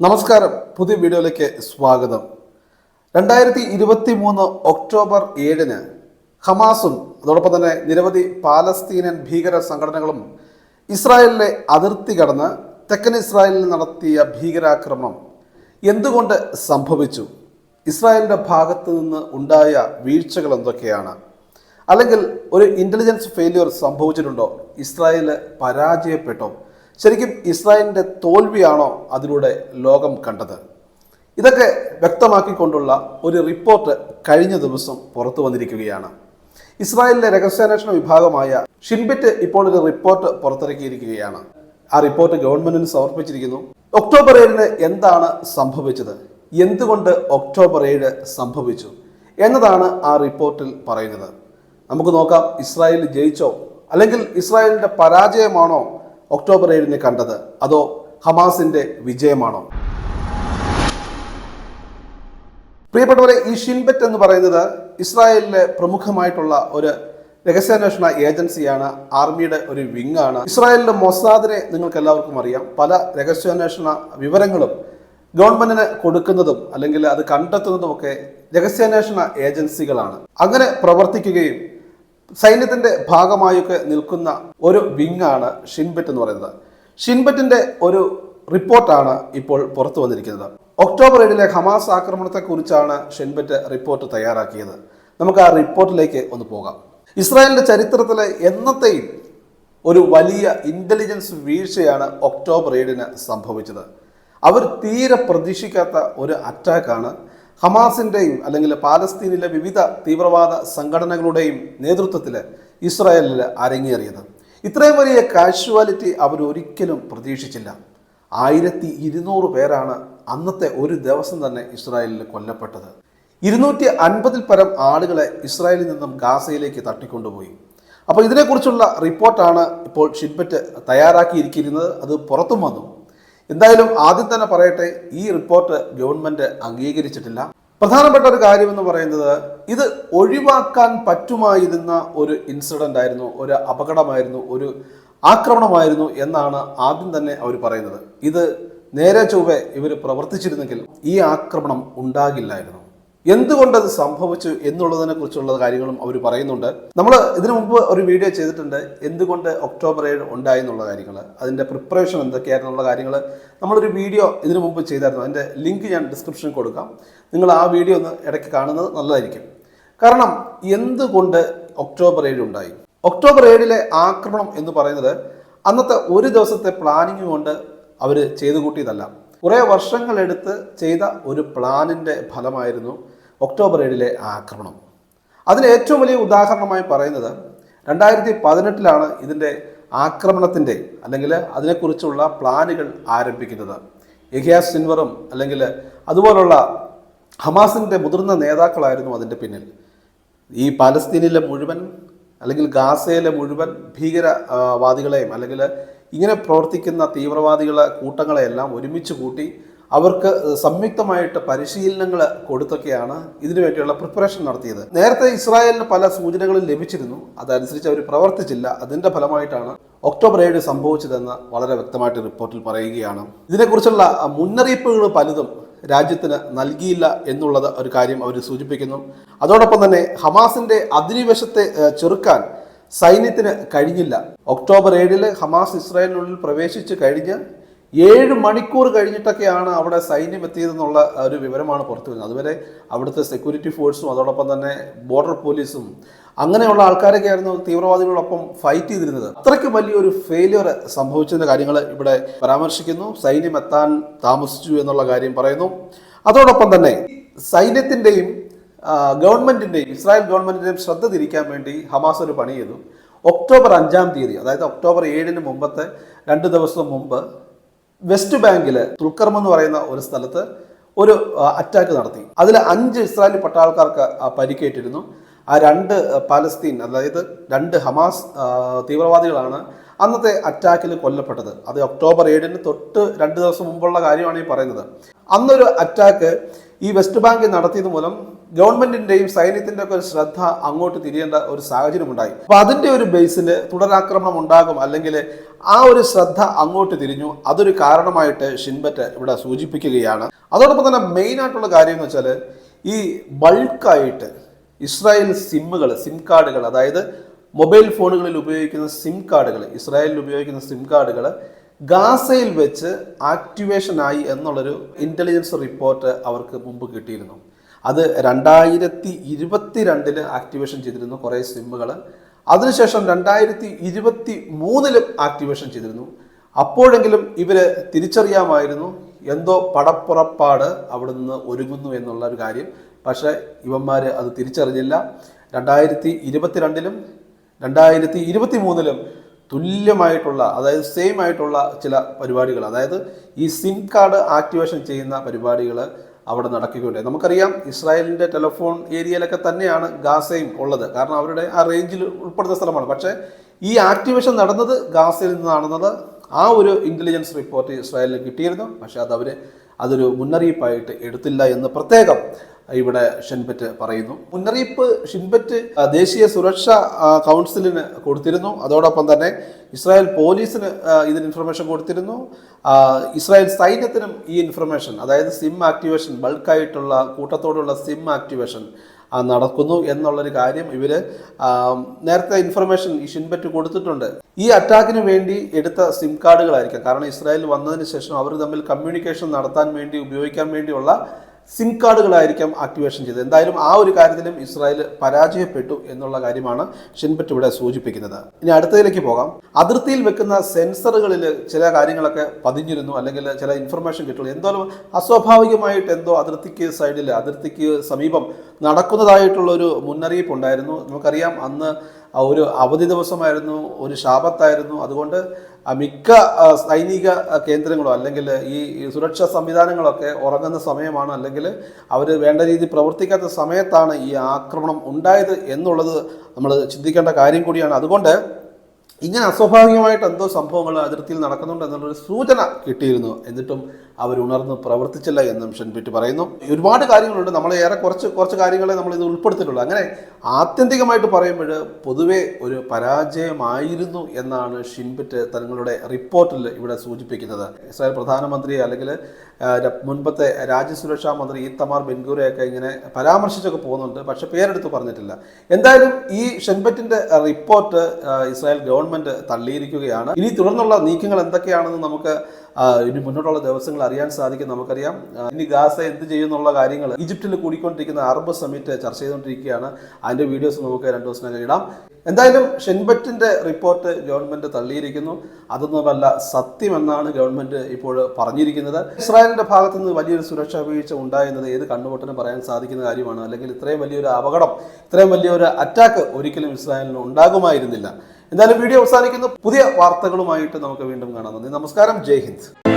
നമസ്കാരം. പുതിയ വീഡിയോയിലേക്ക് സ്വാഗതം. രണ്ടായിരത്തി ഇരുപത്തി മൂന്ന് ഒക്ടോബർ ഏഴിന് ഹമാസും അതോടൊപ്പം തന്നെ നിരവധി പാലസ്തീനൻ ഭീകര സംഘടനകളും ഇസ്രായേലിലെ അതിർത്തി കടന്ന് തെക്കൻ ഇസ്രായേലിൽ നടത്തിയ ഭീകരാക്രമണം എന്തുകൊണ്ട് സംഭവിച്ചു? ഇസ്രായേലിന്റെ ഭാഗത്ത് നിന്ന് ഉണ്ടായ വീഴ്ചകൾ എന്തൊക്കെയാണ്? അല്ലെങ്കിൽ ഒരു ഇന്റലിജൻസ് ഫെയിലിയർ സംഭവിച്ചിട്ടുണ്ടോ? ഇസ്രായേൽ പരാജയപ്പെട്ടോ? ശരിക്കും ഇസ്രായേലിന്റെ തോൽവിയാണോ അതിലൂടെ ലോകം കണ്ടത്? ഇതൊക്കെ വ്യക്തമാക്കിക്കൊണ്ടുള്ള ഒരു റിപ്പോർട്ട് കഴിഞ്ഞ ദിവസം പുറത്തു വന്നിരിക്കുകയാണ്. ഇസ്രായേലിലെ രഹസ്യാന്വേഷണ വിഭാഗമായ ഷിൻബിറ്റ് ഇപ്പോൾ ഒരു റിപ്പോർട്ട് പുറത്തിറക്കിയിരിക്കുകയാണ്. ആ റിപ്പോർട്ട് ഗവൺമെന്റിന് സമർപ്പിച്ചിരിക്കുന്നു. ഒക്ടോബർ ഏഴിന് എന്താണ് സംഭവിച്ചത്? എന്തുകൊണ്ട് ഒക്ടോബർ ഏഴ് സംഭവിച്ചു? എന്നതാണ് ആ റിപ്പോർട്ടിൽ പറയുന്നത്. നമുക്ക് നോക്കാം ഇസ്രായേൽ ജയിച്ചോ? അല്ലെങ്കിൽ ഇസ്രായേലിന്റെ പരാജയമാണോ ഒക്ടോബർ ഏഴിന് കണ്ടത് അതോ ഹമാസിന്റെ വിജയമാണോ? പ്രിയപ്പെട്ടവരെ ഈ ഷിൻബെറ്റ് എന്ന് പറയുന്നത് ഇസ്രായേലിലെ പ്രമുഖമായിട്ടുള്ള ഒരു രഹസ്യാന്വേഷണ ഏജൻസിയാണ് ആർമിയുടെ ഒരു വിങ് ആണ് ഇസ്രായേലിലെ മൊസാദിനെ നിങ്ങൾക്ക് എല്ലാവർക്കും അറിയാം. പല രഹസ്യാന്വേഷണ വിവരങ്ങളും ഗവൺമെന്റിന് കൊടുക്കുന്നതും അല്ലെങ്കിൽ അത് കണ്ടെത്തുന്നതും ഒക്കെ രഹസ്യാന്വേഷണ ഏജൻസികളാണ്. അങ്ങനെ പ്രവർത്തിക്കുകയും സൈന്യത്തിന്റെ ഭാഗമായൊക്കെ നിൽക്കുന്ന ഒരു വിങ്ങാണ് ഷിൻബെറ്റ് എന്ന് പറയുന്നത്. ഷിൻബെറ്റിന്റെ ഒരു റിപ്പോർട്ടാണ് ഇപ്പോൾ പുറത്തു വന്നിരിക്കുന്നത്. ഒക്ടോബർ ഏഴിലെ ഹമാസ് ആക്രമണത്തെക്കുറിച്ചാണ് ഷിൻബെറ്റ് റിപ്പോർട്ട് തയ്യാറാക്കിയത്. നമുക്ക് ആ റിപ്പോർട്ടിലേക്ക് ഒന്ന് പോകാം. ഇസ്രായേലിന്റെ ചരിത്രത്തിലെ എന്നത്തെയും ഒരു വലിയ ഇന്റലിജൻസ് വീഴ്ചയാണ് ഒക്ടോബർ ഏഴിന് സംഭവിച്ചത്. അവർ തീരെ പ്രതീക്ഷിക്കാത്ത ഒരു അറ്റാക്കാണ് ഹമാസിന്റെയും അല്ലെങ്കിൽ പാലസ്തീനിലെ വിവിധ തീവ്രവാദ സംഘടനകളുടെയും നേതൃത്വത്തിൽ ഇസ്രായേലിൽ അരങ്ങേറിയത്. ഇത്രയും വലിയ കാഷ്വാലിറ്റി അവർ ഒരിക്കലും പ്രതീക്ഷിച്ചില്ല. ആയിരത്തി ഇരുന്നൂറ് പേരാണ് അന്നത്തെ ഒരു ദിവസം തന്നെ ഇസ്രായേലിൽ കൊല്ലപ്പെട്ടത്. ഇരുന്നൂറ്റി അൻപതിൽ പരം ആളുകളെ ഇസ്രായേലിൽ നിന്നും ഗാസയിലേക്ക് തട്ടിക്കൊണ്ടുപോയി. അപ്പോൾ ഇതിനെക്കുറിച്ചുള്ള റിപ്പോർട്ടാണ് ഇപ്പോൾ ഷിൻബറ്റ് തയ്യാറാക്കിയിരിക്കുന്നത്. അത് പുറത്തും വന്നു. എന്തായാലും ആദ്യം തന്നെ പറയട്ടെ ഈ റിപ്പോർട്ട് ഗവൺമെന്റ് അംഗീകരിച്ചിട്ടില്ല. പ്രധാനപ്പെട്ട ഒരു കാര്യം എന്ന് പറയുന്നത് ഇത് ഒഴിവാക്കാൻ പറ്റുമായിരുന്ന ഒരു ഇൻസിഡന്റ് ആയിരുന്നു ഒരു അപകടമായിരുന്നു ഒരു ആക്രമണമായിരുന്നു എന്നാണ് ആദ്യം തന്നെ അവർ പറയുന്നത്. ഇത് നേരെ ചൊവ്വെ ഇവർ പ്രവർത്തിച്ചിരുന്നെങ്കിൽ ഈ ആക്രമണം ഉണ്ടാകില്ലായിരുന്നു. എന്തുകൊണ്ടത് സംഭവിച്ചു എന്നുള്ളതിനെ കുറിച്ചുള്ള കാര്യങ്ങളും അവർ പറയുന്നുണ്ട്. നമ്മൾ ഇതിനു മുമ്പ് ഒരു വീഡിയോ ചെയ്തിട്ടുണ്ട്. എന്തുകൊണ്ട് ഒക്ടോബർ ഏഴ് ഉണ്ടായി എന്നുള്ള കാര്യങ്ങൾ. അതിന്റെ പ്രിപ്പറേഷൻ എന്തൊക്കെയായിരുന്നുള്ള കാര്യങ്ങൾ നമ്മളൊരു വീഡിയോ ഇതിനു മുമ്പ് ചെയ്തായിരുന്നു. അതിന്റെ ലിങ്ക് ഞാൻ ഡിസ്ക്രിപ്ഷനിൽ കൊടുക്കാം. നിങ്ങൾ ആ വീഡിയോ ഒന്ന് ഇടയ്ക്ക് കാണുന്നത് നല്ലതായിരിക്കും. കാരണം എന്തുകൊണ്ട് ഒക്ടോബർ ഏഴ് ഉണ്ടായി? ഒക്ടോബർ ഏഴിലെ ആക്രമണം എന്ന് പറയുന്നത് അന്നത്തെ ഒരു ദിവസത്തെ പ്ലാനിങ് കൊണ്ട് അവർ ചെയ്തു കൂട്ടിയതല്ല കുറേ വർഷങ്ങളെടുത്ത് ചെയ്ത ഒരു പ്ലാനിന്റെ ഫലമായിരുന്നു ഒക്ടോബർ ഏഴിലെ ആക്രമണം. അതിന് ഏറ്റവും വലിയ ഉദാഹരണമായി പറയുന്നത് രണ്ടായിരത്തി പതിനെട്ടിലാണ് ഇതിന്റെ ആക്രമണത്തിന്റെ അല്ലെങ്കിൽ അതിനെക്കുറിച്ചുള്ള പ്ലാനുകൾ ആരംഭിക്കുന്നത്. എഹിയാസ് സിൻവറും അല്ലെങ്കിൽ അതുപോലുള്ള ഹമാസിന്റെ മുതിർന്ന നേതാക്കളായിരുന്നു അതിന്റെ പിന്നിൽ. ഈ പാലസ്തീനിലെ മുഴുവൻ അല്ലെങ്കിൽ ഗാസയിലെ മുഴുവൻ ഭീകരവാദികളെയും അല്ലെങ്കിൽ ഇങ്ങനെ പ്രവർത്തിക്കുന്ന തീവ്രവാദികളെ കൂട്ടങ്ങളെയെല്ലാം ഒരുമിച്ച് കൂട്ടി അവർക്ക് സംയുക്തമായിട്ട് പരിശീലനങ്ങൾ കൊടുത്തൊക്കെയാണ് ഇതിനു വേണ്ടിയുള്ള പ്രിപ്പറേഷൻ നടത്തിയത്. നേരത്തെ ഇസ്രായേലിന് പല സൂചനകളും ലഭിച്ചിരുന്നു. അതനുസരിച്ച് അവർ പ്രവർത്തിച്ചില്ല. അതിന്റെ ഫലമായിട്ടാണ് ഒക്ടോബർ ഏഴ് സംഭവിച്ചതെന്ന് വളരെ വ്യക്തമായിട്ട് റിപ്പോർട്ടിൽ പറയുകയാണ്. ഇതിനെക്കുറിച്ചുള്ള മുന്നറിയിപ്പുകൾ പലതും രാജ്യത്തിന് നൽകിയില്ല എന്നുള്ളത് ഒരു കാര്യം അവർ സൂചിപ്പിക്കുന്നു. അതോടൊപ്പം തന്നെ ഹമാസിന്റെ അധിനിവേശത്തെ ചെറുക്കാൻ സൈന്യത്തിന് കഴിഞ്ഞില്ല. ഒക്ടോബർ ഏഴിൽ ഹമാസ് ഇസ്രായേലിനുള്ളിൽ പ്രവേശിച്ച് കഴിഞ്ഞ് ഏഴ് മണിക്കൂർ കഴിഞ്ഞിട്ടൊക്കെയാണ് അവിടെ സൈന്യം എത്തിയതെന്നുള്ള ഒരു വിവരമാണ് പുറത്തു വരുന്നത്. അതുവരെ അവിടുത്തെ സെക്യൂരിറ്റി ഫോഴ്സും അതോടൊപ്പം തന്നെ ബോർഡർ പോലീസും അങ്ങനെയുള്ള ആൾക്കാരൊക്കെ ആയിരുന്നു തീവ്രവാദികളോടൊപ്പം ഫൈറ്റ് ചെയ്തിരുന്നത്. അത്രയ്ക്ക് വലിയൊരു ഫെയിലിയർ സംഭവിച്ചതിന്റെ കാര്യങ്ങൾ ഇവിടെ പരാമർശിക്കുന്നു. സൈന്യം എത്താൻ താമസിച്ചു എന്നുള്ള കാര്യം പറയുന്നു. അതോടൊപ്പം തന്നെ സൈന്യത്തിന്റെയും ആ, ഗവൺമെന്റിന്റെയും ഇസ്രായേൽ ഗവൺമെന്റിന്റെയും ശ്രദ്ധ തിരിക്കാൻ വേണ്ടി ഹമാസ് ഒരു പണി ചെയ്തു. ഒക്ടോബർ അഞ്ചാം തീയതി അതായത് ഒക്ടോബർ ഏഴിന് മുമ്പത്തെ രണ്ട് ദിവസം മുമ്പ് വെസ്റ്റ് ബാങ്കിൽ തുൽക്കർം എന്ന് പറയുന്ന ഒരു സ്ഥലത്ത് ഒരു അറ്റാക്ക് നടത്തി. അതിൽ അഞ്ച് ഇസ്രായേലി പട്ടാൾക്കാർക്ക് പരിക്കേറ്റിരുന്നു. ആ രണ്ട് പാലസ്തീൻ അതായത് രണ്ട് ഹമാസ് തീവ്രവാദികളാണ് അന്നത്തെ അറ്റാക്കിൽ കൊല്ലപ്പെട്ടത്. അത് ഒക്ടോബർ ഏഴിന് തൊട്ട് രണ്ട് ദിവസം മുമ്പുള്ള കാര്യമാണ് ഈ പറയുന്നത്. അന്നൊരു അറ്റാക്ക് ഈ വെസ്റ്റ് ബാങ്കിൽ നടത്തിയത് മൂലം ഗവൺമെന്റിന്റെയും സൈന്യത്തിന്റെ ഒക്കെ ശ്രദ്ധ അങ്ങോട്ട് തിരിയേണ്ട ഒരു സാഹചര്യം ഉണ്ടായി അപ്പൊ അതിന്റെ ഒരു ബേസിൽ തുടരാക്രമണം ഉണ്ടാകും അല്ലെങ്കിൽ ആ ഒരു ശ്രദ്ധ അങ്ങോട്ട് തിരിഞ്ഞു. അതൊരു കാരണമായിട്ട് ഷിൻബറ്റ് ഇവിടെ സൂചിപ്പിക്കുകയാണ്. അതോടൊപ്പം തന്നെ മെയിൻ ആയിട്ടുള്ള കാര്യം എന്ന് വെച്ചാൽ ഈ ബൾക്കായിട്ട് ഇസ്രായേൽ സിമ്മുകൾ സിം കാർഡുകൾ അതായത് മൊബൈൽ ഫോണുകളിൽ ഉപയോഗിക്കുന്ന സിം കാർഡുകൾ ഇസ്രായേലിൽ ഉപയോഗിക്കുന്ന സിം കാർഡുകൾ ഗാസയിൽ വെച്ച് ആക്ടിവേഷൻ ആയി എന്നുള്ളൊരു ഇന്റലിജൻസ് റിപ്പോർട്ട് അവർക്ക് മുമ്പ് കിട്ടിയിരുന്നു. അത് രണ്ടായിരത്തി ഇരുപത്തി രണ്ടിൽ ആക്ടിവേഷൻ ചെയ്തിരുന്നു കുറേ സിമ്മുകൾ അതിനുശേഷം രണ്ടായിരത്തി ഇരുപത്തി മൂന്നിലും ആക്ടിവേഷൻ ചെയ്തിരുന്നു. അപ്പോഴെങ്കിലും ഇവർ തിരിച്ചറിയാമായിരുന്നു എന്തോ പടപ്പുറപ്പാട് അവിടെ നിന്ന് ഒരുങ്ങുന്നു എന്നുള്ള ഒരു കാര്യം. പക്ഷേ ഇവന്മാർ അത് തിരിച്ചറിഞ്ഞില്ല. രണ്ടായിരത്തി ഇരുപത്തിരണ്ടിലും രണ്ടായിരത്തി ഇരുപത്തി മൂന്നിലും തുല്യമായിട്ടുള്ള അതായത് സെയിം ആയിട്ടുള്ള ചില പരിപാടികൾ അതായത് ഈ സിം കാർഡ് ആക്ടിവേഷൻ ചെയ്യുന്ന പരിപാടികൾ അവിടെ നടക്കുകയുണ്ടായി. നമുക്കറിയാം ഇസ്രായേലിന്റെ ടെലിഫോൺ ഏരിയയിലൊക്കെ തന്നെയാണ് ഗാസയും ഉള്ളത്. കാരണം അവരുടെ ആ റേഞ്ചിൽ ഉൾപ്പെടുന്ന സ്ഥലമാണ്. പക്ഷേ ഈ ആക്ടിവേഷൻ നടന്നത് ഗാസയിൽ നിന്നാണെന്നത് ആ ഒരു ഇന്റലിജൻസ് റിപ്പോർട്ട് ഇസ്രായേലിന് കിട്ടിയിരുന്നു. പക്ഷേ അത് അവർ അതൊരു മുന്നറിയിപ്പായിട്ട് എടുത്തില്ല എന്ന് പ്രത്യേകം ഇവിടെ ഷിൻബറ്റ് പറയുന്നു. മുന്നറിയിപ്പ് ഷിൻബറ്റ് ദേശീയ സുരക്ഷാ കൗൺസിലിന് കൊടുത്തിരുന്നു. അതോടൊപ്പം തന്നെ ഇസ്രായേൽ പോലീസിന് ഇതിന് ഇൻഫർമേഷൻ കൊടുത്തിരുന്നു. ഇസ്രായേൽ സൈന്യത്തിനും ഈ ഇൻഫർമേഷൻ അതായത് സിം ആക്ടിവേഷൻ ബൾക്കായിട്ടുള്ള കൂട്ടത്തോടുള്ള സിം ആക്ടിവേഷൻ നടക്കുന്നു എന്നുള്ളൊരു കാര്യം ഇവർ നേരത്തെ ഇൻഫർമേഷൻ ഈ ഷിൻബറ്റ് കൊടുത്തിട്ടുണ്ട്. ഈ അറ്റാക്കിന് വേണ്ടി എടുത്ത സിം കാർഡുകളായിരിക്കാം കാരണം ഇസ്രായേൽ വന്നതിന് ശേഷം അവർ തമ്മിൽ കമ്മ്യൂണിക്കേഷൻ നടത്താൻ വേണ്ടി ഉപയോഗിക്കാൻ വേണ്ടിയുള്ള സിം കാർഡുകളായിരിക്കാം ആക്ടിവേഷൻ ചെയ്തത്. എന്തായാലും ആ ഒരു കാര്യത്തിലും ഇസ്രായേൽ പരാജയപ്പെട്ടു എന്നുള്ള കാര്യമാണ് ഷിൻബറ്റ് ഇവിടെ സൂചിപ്പിക്കുന്നത്. ഇനി അടുത്തതിലേക്ക് പോകാം. അതിർത്തിയിൽ വെക്കുന്ന സെൻസറുകളിൽ ചില കാര്യങ്ങളൊക്കെ പതിഞ്ഞിരുന്നു. അല്ലെങ്കിൽ ചില ഇൻഫർമേഷൻ കിട്ടുള്ളൂ എന്തായാലും അസ്വാഭാവികമായിട്ട് എന്തോ അതിർത്തിക്ക് സൈഡിൽ അതിർത്തിക്ക് സമീപം നടക്കുന്നതായിട്ടുള്ള ഒരു മുന്നറിയിപ്പ് ഉണ്ടായിരുന്നു നമുക്കറിയാം അന്ന് ഒരു അവധി ദിവസമായിരുന്നു ഒരു ശാപത്തായിരുന്നു. അതുകൊണ്ട് മിക്ക സൈനിക കേന്ദ്രങ്ങളോ അല്ലെങ്കിൽ ഈ സുരക്ഷാ സംവിധാനങ്ങളൊക്കെ ഉറങ്ങുന്ന സമയമാണ്. അല്ലെങ്കിൽ അവർ വേണ്ട രീതി പ്രവർത്തിക്കാത്ത സമയത്താണ് ഈ ആക്രമണം ഉണ്ടായത് എന്നുള്ളത് നമ്മൾ ചിന്തിക്കേണ്ട കാര്യം കൂടിയാണ്. അതുകൊണ്ട് ഇങ്ങനെ അസ്വാഭാവികമായിട്ട് എന്തോ സംഭവങ്ങൾ അതിർത്തിയിൽ നടക്കുന്നുണ്ട് എന്നുള്ളൊരു സൂചന കിട്ടിയിരുന്നു. എന്നിട്ടും അവർ ഉണർന്ന് പ്രവർത്തിച്ചില്ല എന്നും ഷെൻപിറ്റ് പറയുന്നു. ഒരുപാട് കാര്യങ്ങളുണ്ട്. നമ്മൾ ഏറെ കുറച്ച് കുറച്ച് കാര്യങ്ങളെ നമ്മൾ ഇത് ഉൾപ്പെടുത്തിയിട്ടുള്ളൂ. അങ്ങനെ ആത്യന്തികമായിട്ട് പറയുമ്പോൾ പൊതുവെ ഒരു പരാജയമായിരുന്നു എന്നാണ് ഷിൻപിറ്റ് തങ്ങളുടെ റിപ്പോർട്ടിൽ ഇവിടെ സൂചിപ്പിക്കുന്നത്. ഇസ്രായേൽ പ്രധാനമന്ത്രി അല്ലെങ്കിൽ മുൻപത്തെ രാജ്യസുരക്ഷാ മന്ത്രി ഈത്തമാർ ബെൻഗൂരെയൊക്കെ ഇങ്ങനെ പരാമർശിച്ചൊക്കെ പോകുന്നുണ്ട്. പക്ഷേ പേരെടുത്ത് പറഞ്ഞിട്ടില്ല. എന്തായാലും ഈ ഷെൻപെറ്റിന്റെ റിപ്പോർട്ട് ഇസ്രായേൽ ഇസ്രായേൽ ഗവൺമെന്റ് തള്ളിയിരിക്കുകയാണ്. ഇനി തുടർന്നുള്ള നീക്കങ്ങൾ എന്തൊക്കെയാണെന്ന് നമുക്ക് ഇനി മുന്നോട്ടുള്ള ദിവസങ്ങൾ അറിയാൻ സാധിക്കും നമുക്കറിയാം. ഇനി ഗാസ എന്ത് ചെയ്യുന്നുള്ള കാര്യങ്ങൾ ഈജിപ്തിൽ കൂടിക്കൊണ്ടിരിക്കുന്ന അറബ് സമിറ്റ് ചർച്ച ചെയ്തുകൊണ്ടിരിക്കുകയാണ്. അതിന്റെ വീഡിയോസ് നമുക്ക് രണ്ടു ദിവസം ഇടാം. എന്തായാലും ഷെൻബറ്റിന്റെ റിപ്പോർട്ട് ഗവൺമെന്റ് തള്ളിയിരിക്കുന്നു. അതൊന്നുമല്ല സത്യമെന്നാണ് ഗവൺമെന്റ് ഇപ്പോൾ പറഞ്ഞിരിക്കുന്നത്. ഇസ്രായേലിന്റെ ഭാഗത്ത് നിന്ന് വലിയൊരു സുരക്ഷാ വീഴ്ച ഉണ്ടായെന്നത് ഏത് കണ്ണുപൊട്ടനും പറയാൻ സാധിക്കുന്ന കാര്യമാണ്. അല്ലെങ്കിൽ ഇത്രയും വലിയൊരു അപകടം ഇത്രയും വലിയൊരു അറ്റാക്ക് ഒരിക്കലും ഇസ്രായേലിന് ഉണ്ടാകുമായിരുന്നില്ല. എന്തായാലും വീഡിയോ അവസാനിക്കുന്നു. പുതിയ വാർത്തകളുമായിട്ട് നമുക്ക് വീണ്ടും കാണാം. നന്ദി. നമസ്കാരം. ജയ് ഹിന്ദ്.